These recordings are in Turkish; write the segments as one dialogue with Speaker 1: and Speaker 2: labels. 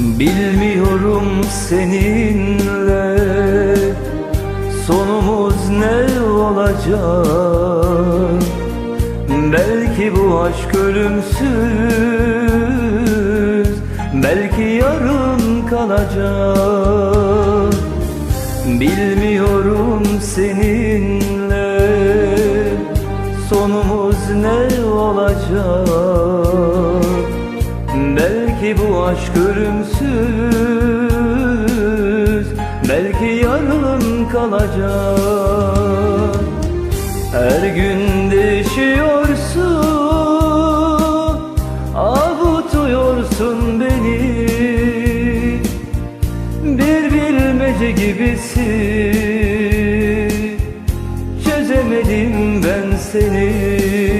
Speaker 1: Bilmiyorum seninle sonumuz ne olacak? Belki bu aşk ölümsüz Belki yarın kalacak. Bilmiyorum seninle sonumuz ne olacak Bu aşk ölümsüz Belki yarın kalacak. Her gün değişiyorsun Avutuyorsun beni. Bir bilmece gibisin Çözemedim ben seni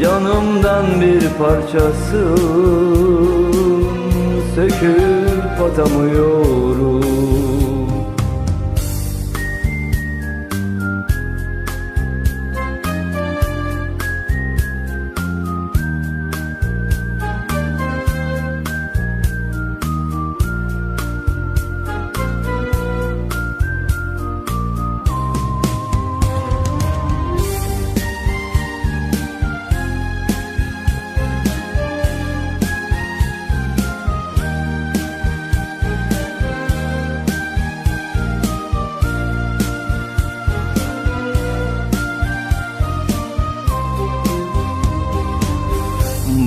Speaker 1: Canımdan bir parçası. Söküp atamıyorum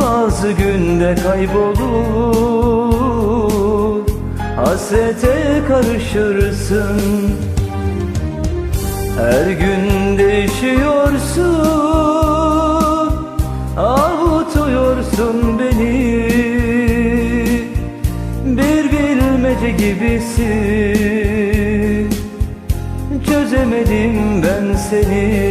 Speaker 1: bazı günde kaybolur. Hasrete karışırsın. Her gün değişiyorsun. Avutuyorsun beni. Bir bilmece gibisin. Çözemedim ben seni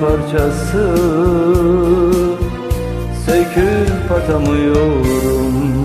Speaker 1: parçası. Söküp atamıyorum